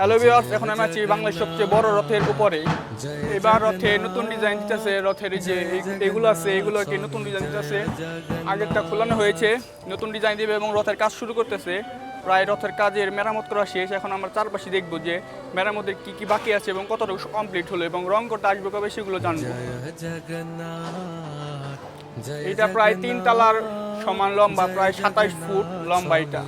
Hello viewers এখন আমি আছি বাংলাদেশের সবচেয়ে বড় রথের উপরে। এবার রথে নতুন ডিজাইন দিতেছে, রথের যে এগুলো আছে, এগুলোকে নতুন ডিজাইন দিতেছে। আগেরটা খোলানো হয়েছে, নতুন ডিজাইন দিবে এবং রথের কাজ শুরু করতেছে। প্রায় রথের কাজের মেরামত করা শেষ। এখন আমরা চারপাশে দেখব যে মেরামতের কি কি বাকি আছে এবং কতটুকু কমপ্লিট হলো এবং রং করতে আসবে কবে সেগুলো জানব। এটা প্রায় তিন তালার সমান লম্বা, প্রায় সাতাইশ ফুট লম্বা এটা।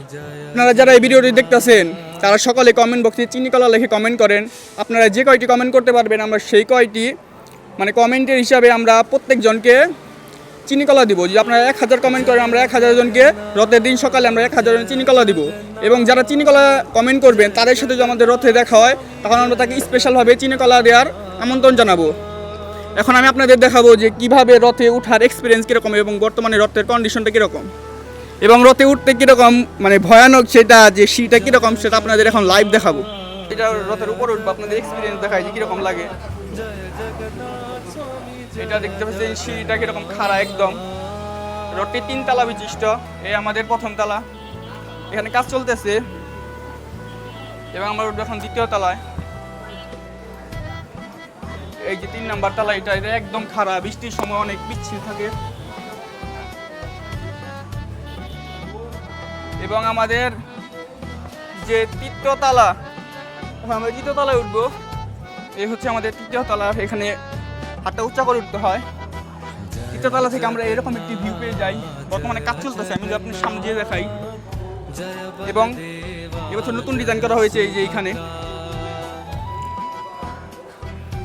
আপনারা যারা এই ভিডিওটি দেখতেছেন তারা সকলে কমেন্ট বক্সে চিনি কলা লিখে কমেন্ট করেন। আপনারা যে কয়টি কমেন্ট করতে পারবেন, আমরা সেই কয়টি মানে কমেন্টের হিসাবে আমরা প্রত্যেকজনকে চিনি কলা দিব। যদি আপনারা এক হাজার কমেন্ট করেন, আমরা এক হাজার জনকে রথের দিন সকালে আমরা এক হাজার জন চিনি কলা দিব। এবং যারা চিনি কলা কমেন্ট করবেন, তাদের সাথে যদি আমাদের রথে দেখা হয় তখন আমরা তাকে স্পেশালভাবে চিনি কলা দেওয়ার আমন্ত্রণ জানাব। এখন আমি আপনাদের দেখাবো যে কীভাবে রথে উঠার এক্সপিরিয়েন্স কীরকম এবং বর্তমানে রথের কন্ডিশনটা কীরকম। এবং রথে উঠতে কীরকম মানে ভয়ানক সেটা, যে সিটা কীরকম, সেটা আপনাদের এখন লাইভ দেখাবো। এটা রথের উপর উঠবো, আপনাদের এক্সপিরিয়েন্স দেখায় যে কীরকম লাগে। এটা দেখতে পাচ্ছেন, সিঁড়িটা কীরকম খাড়া একদম। রথটি তিন তালা বিশিষ্ট, এই আমাদের প্রথম তালা। এখানে কাজ চলতেছে। এবং আমরা উঠবো এখন দ্বিতীয় তালায়। এই যে তিন নাম্বার তালা, এটা এটা একদম খারাপ বৃষ্টির সময় অনেক পিচ্ছিল থাকে। এবং আমাদের যে তৃতীয় তালা এখন আমরা তৃতীয় তালায় উঠবো। এই হচ্ছে আমাদের তৃতীয় তালা এখানে হাতটা উচ্চা করে উঠতে হয়। তৃতীয় তালা থেকে আমরা এরকম একটি ভিউ পেয়ে যাই। বর্তমানে কাজ চলতেছে, আমি যদি আপনার সামনে দিয়ে দেখাই। এবং এবছর নতুন ডিজাইন করা হয়েছে এই যে এইখানে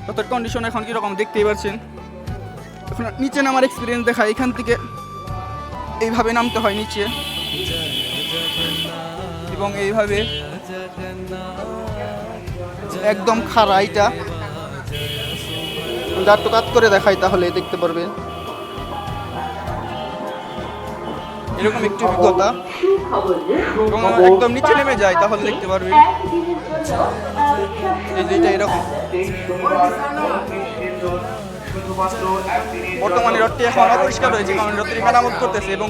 রথের কন্ডিশন এখন কীরকম দেখতেই পাচ্ছেন। এখন নিচে নামার এক্সপিরিয়েন্স দেখা এখান থেকে এইভাবে নামতে হয় নিচে। এবং এইভাবে একদম খাড়া এটা। তো কাজ করে দেখাই তাহলে দেখতে পারবেন। এরকম একটু অভিজ্ঞতা। এবং একদম নিচে নেমে যায় তাহলে দেখতে পারবে এরকম। বর্তমানে রথটি এখন অপরিষ্কার রয়েছে, কারণ রথটি মেরামত করতেছে এবং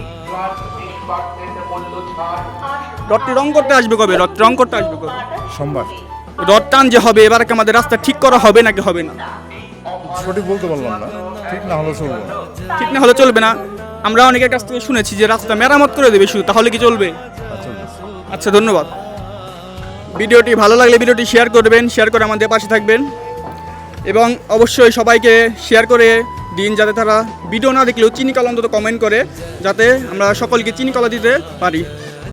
রথটি রং করতে আসবে কবে? রথ রং করতে আসবে কবে? সোমবার। রথ টান যে হবে এবার কি আমাদের রাস্তা ঠিক করা হবে নাকি হবে না? সঠিক বলতে পারলাম না। ঠিক না হলে চলবো না। ঠিক না হলে চলবে না। আমরা অনেকের কাছ থেকে শুনেছি যে রাস্তা মেরামত করে দেবে শুধু তাহলে কি চলবে? আচ্ছা ধন্যবাদ। ভিডিওটি ভালো লাগলে ভিডিওটি শেয়ার করবেন শেয়ার করে আমাদের পাশে থাকবেন। এবং অবশ্যই সবাইকে শেয়ার করে দিন যাতে তারা ভিডিও না দেখলেও চিনি কলা অন্তত কমেন্ট করে, যাতে আমরা সকলকে চিনি কলা দিতে পারি।